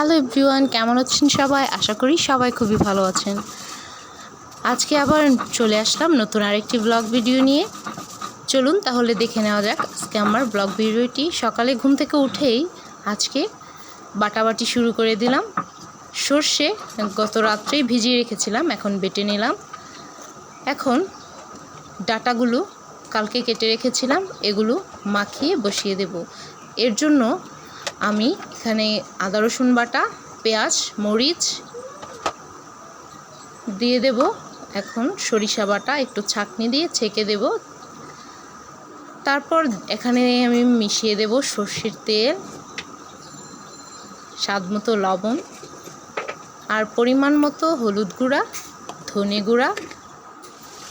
Hello everyone, কেমন আছেন সবাই? আশা করি সবাই খুবই ভালো আছেন। আজকে আবার চলে আসলাম নতুন আরেকটি ব্লগ ভিডিও নিয়ে। চলুন তাহলে দেখে নেওয়া যাক আজকে আমার ব্লগ ভিডিওটি। সকালে ঘুম থেকে উঠেই আজকে বাটাবাটি শুরু করে দিলাম। সর্ষে গত রাত্রেই ভিজিয়ে রেখেছিলাম, এখন বেটে নিলাম। এখন ডাটাগুলো কালকে কেটে রেখেছিলাম, এগুলো মাখিয়ে বসিয়ে দেব। এর জন্য আমি এখানে আদা, রসুন বাটা, পেঁয়াজ, মরিচ দিয়ে দেব। এখন সরিষা বাটা একটু ছাকনি দিয়ে ছেঁকে দেব। তারপর এখানে আমি মিশিয়ে দেব সর্ষের তেল, স্বাদ মতো লবণ আর পরিমাণ মতো হলুদ গুঁড়া, ধনে গুঁড়া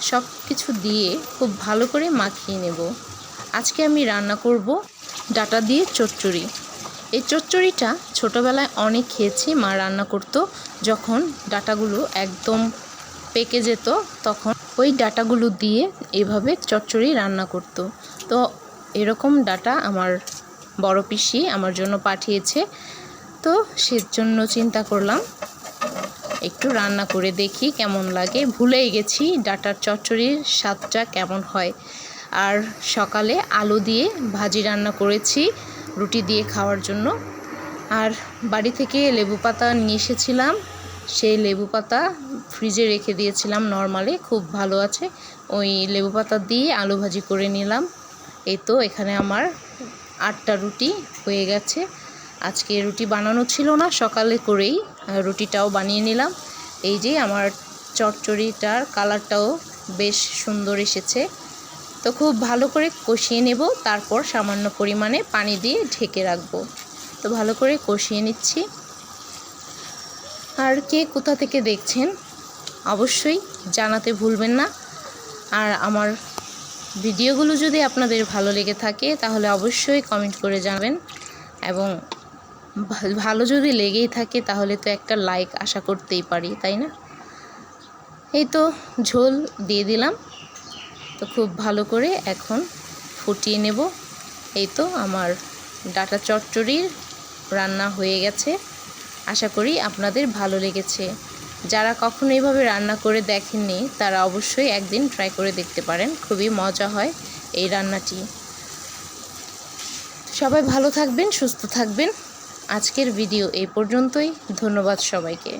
সব কিছু দিয়ে খুব ভালো করে মাখিয়ে নেব। আজকে আমি রান্না করব ডাটা দিয়ে চচ্চড়ি। এই চচ্চড়িটা ছোটোবেলায় অনেক খেয়েছি, মা রান্না করতো। যখন ডাটাগুলো একদম পেকে যেত, তখন ওই ডাটাগুলো দিয়ে এভাবে চচ্চড়ি রান্না করতো। তো এরকম ডাটা আমার বড় পিসি আমার জন্য পাঠিয়েছে। তো সেজন্য চিন্তা করলাম, একটু রান্না করে দেখি কেমন লাগে। ভুলেই গেছি ডাটার চচ্চড়ির স্বাদটা কেমন হয়। আর সকালে আলু দিয়ে ভাজি রান্না করেছি। রুটি দিয়ে খাওয়ার জন্য। আর বাড়ি থেকে লেবু পাতা নিয়ে এসেছিলাম। সেই লেবু পাতা ফ্রিজে রেখে দিয়েছিলাম নর্মালি, খুব ভালো আছে। ওই লেবু পাতা দিয়ে আলু ভাজি করে নিলাম। এই তো এখানে আমার আটটা রুটি হয়ে গেছে। আজকে রুটি বানানো ছিল না, সকালে করেই রুটিটাও বানিয়ে নিলাম। এই যে আমার চচ্চড়িটার কালারটাও বেশ সুন্দর এসেছে। তো খুব ভালো করে কষিয়ে নেব, তারপর সামান্য পরিমাণে পানি দিয়ে ঢেকে রাখব। তো ভালো করে কষিয়ে নিচ্ছি। আর কে কোথা থেকে দেখছেন, অবশ্যই জানাতে ভুলবেন না। আর আমার ভিডিওগুলো যদি আপনাদের ভালো লেগে থাকে, তাহলে অবশ্যই কমেন্ট করে জানাবেন। এবং ভালো যদি লেগেই থাকে, তাহলে তো একটা লাইক আশা করতেই পারি, তাই না? এই তো ঝোল দিয়ে দিলাম। তো খুব ভালো করে এখন ফুটিয়ে নেব। এই তো আমার ডাটা চচ্চড়ির রান্না হয়ে গেছে। আশা করি আপনাদের ভালো লেগেছে। যারা কখনো এইভাবে রান্না করে দেখেননি, তারা অবশ্যই একদিন ট্রাই করে দেখতে পারেন। খুবই মজা হয় এই রান্নাটি। সবাই ভালো থাকবেন, সুস্থ থাকবেন। আজকের ভিডিও এই পর্যন্তই। ধন্যবাদ সবাইকে।